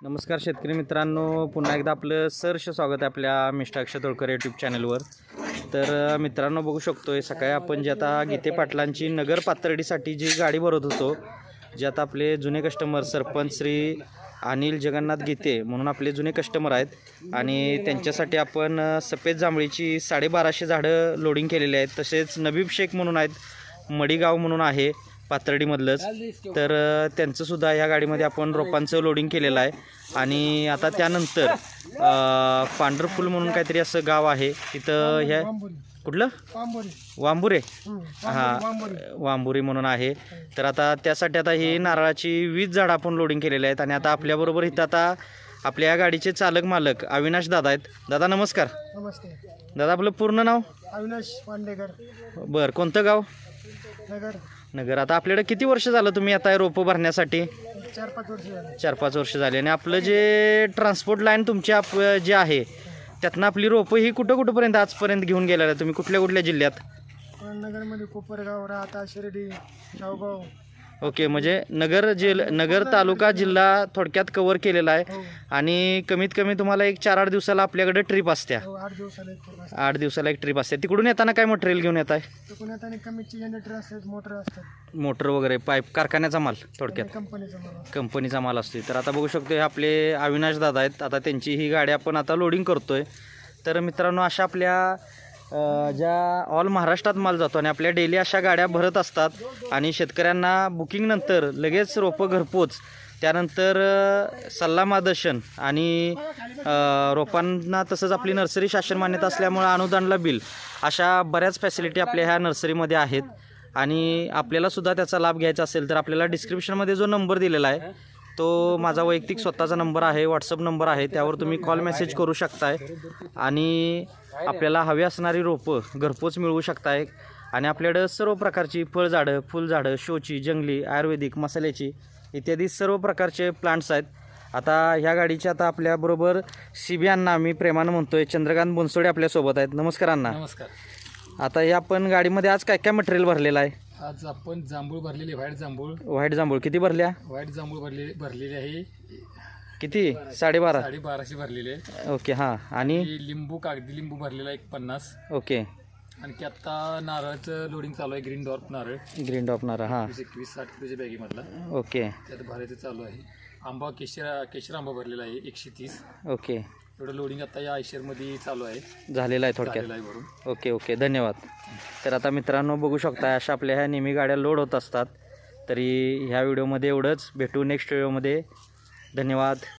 नमस्कार शेतकरी मित्रांनो पुन्हा एकदा आपलं सहर्ष स्वागत आहे आपल्या मिष्टाक्ष तोळकर यूट्यूब चॅनलवर तर मित्रांनो बघू शकतो आहे सकाळी आपण जे आता गीते पाटलांची नगर पातळीसाठी जी गाडी भरत होतो जे आता आपले जुने कस्टमर सरपंच श्री अनिल जगन्नाथ गीते म्हणून आपले जुने कस्टमर आहेत आणि त्यांच्यासाठी आपण सफेद जांभळीची साडेबाराशे झाडं लोडिंग केलेली आहेत. तसेच नबीब शेख म्हणून आहेत मडीगाव म्हणून आहे पाथर्डीमधलंच. तर त्यांचंसुद्धा ह्या गाडीमध्ये आपण रोपांचं लोडिंग केलेलं आहे. आणि आता त्यानंतर पांढरफुल म्हणून काहीतरी असं गाव आहे. तिथं ह्या कुठलं? वांबुरे. हां वांबुरी म्हणून आहे. तर आता त्यासाठी आता ही नारळाची वीस झाडं आपण लोडिंग केलेली आहेत. आणि आता आपल्याबरोबर इथं आता आपल्या या गाडीचे चालक मालक अविनाश दादा आहेत. दादा नमस्कार. नमस्ते. दादा आपलं पूर्ण नाव? अविनाश पांडेकर. बरं कोणतं गाव? नगर. नगर. आता आपल्याकडे किती वर्ष झालं तुम्ही आता हे रोपं भरण्यासाठी? चार पाच वर्ष झाले. चार पाच वर्ष झाले. आणि आपलं जे ट्रान्सपोर्ट लाईन तुमची आप जे आहे त्यातनं आपली रोपं ही कुठं कुठंपर्यंत आजपर्यंत घेऊन गेलेलं तुम्ही कुठल्या कुठल्या जिल्ह्यात? नगरमध्ये कोपरगाव राहता शिर्डी शावगाव ओके म्हणजे नगर जिल नगर तालुका जिल्हा थोडक्यात कवर केलेला आहे. हो. आणि कमीत कमी तुम्हाला एक चार आठ दिवसाला आपल्याकडे ट्रिप असत्या. हो आठ दिवसाला एक पूर्ण असतं आठ दिवसाला एक ट्रिप असते तिकडून येताना काय मटेरियल घेऊन येत आहे कमीची जनरेटर असतात मोटर असतात. मोटर वगैरे पाईप कारखान्याचा माल थोडक्यात. कंपनीचं मला कंपनीचा माल असतो तर आता बघू शकतो हे आपले अविनाश दादा आहेत. आता त्यांची ही गाडी आपण आता लोडिंग करतोय. तर मित्रांनो अशा आपल्या ज्या ऑल महाराष्ट्रात माल जातो आणि आपल्या डेली अशा गाड्या भरत असतात आणि शेतकऱ्यांना बुकिंगनंतर लगेच रोपं घरपोच. त्यानंतर सल्लामादर्शन आणि रोपांना तसंच आपली नर्सरी शासन मान्यता असल्यामुळं अनुदानला बिल अशा बऱ्याच फॅसिलिटी आपल्या ह्या नर्सरीमध्ये आहेत. आणि आपल्यालासुद्धा त्याचा लाभ घ्यायचा असेल तर आपल्याला डिस्क्रिप्शनमध्ये जो नंबर दिलेला आहे तो माझा वैयक्तिक स्वतःचा नंबर आहे व्हॉट्सअप नंबर आहे त्यावर तुम्ही कॉल मेसेज करू शकताय. आणि आपल्याला हवी असणारी रोपं घरपोच मिळवू शकताय. आणि आपल्याकडं सर्व प्रकारची फळझाडं फुलझाडं शोची जंगली आयुर्वेदिक मसाल्याची इत्यादी सर्व प्रकारचे प्लांट्स आहेत. आता ह्या गाडीच्या आता आपल्याबरोबर सी बी अण्णा आम्ही प्रेमानं म्हणतोय चंद्रकांत बोनसोडे आपल्यासोबत आहेत. नमस्कार अण्णा. नमस्कार. आता हे आपण गाडीमध्ये आज काय काय मटेरियल भरलेलं आहे? आज आपण जांभूळ भरलेले व्हाईट जांभूळ. व्हाईट जांभूळ. किती भरल्या? व्हाईट जांभूळ भरले भरलेले आहे. किती? साडेबारा. साडेबाराशे भरलेले आहे. ओके हां. आणि? ही लिंबू कागदी लिंबू भरलेला एक पन्नास. ओके. आणखी आता नारळाचं लोडिंग चालू आहे ग्रीन डॉर्प नारळ. ग्रीन टॉपणार हां. वीस एकवीस साठ किलोच्या बॅगेमधला. ओके. त्यात भरायचं चालू आहे. आंबा केशर केशर आंबा भरलेला आहे एकशे तीस. ओके. एवढं लोडिंग आता या आयशरमध्ये चालू आहे. झालेलं आहे थोडक्यात. झालेलं आहे भरून ओके ओके. धन्यवाद. तर आता मित्रांनो बघू शकता अशा आपल्या ह्या नेहमी गाड्या लोड होत असतात. तरी ह्या व्हिडिओमध्ये एवढंच. भेटू नेक्स्ट व्हिडिओमध्ये धन्यवाद.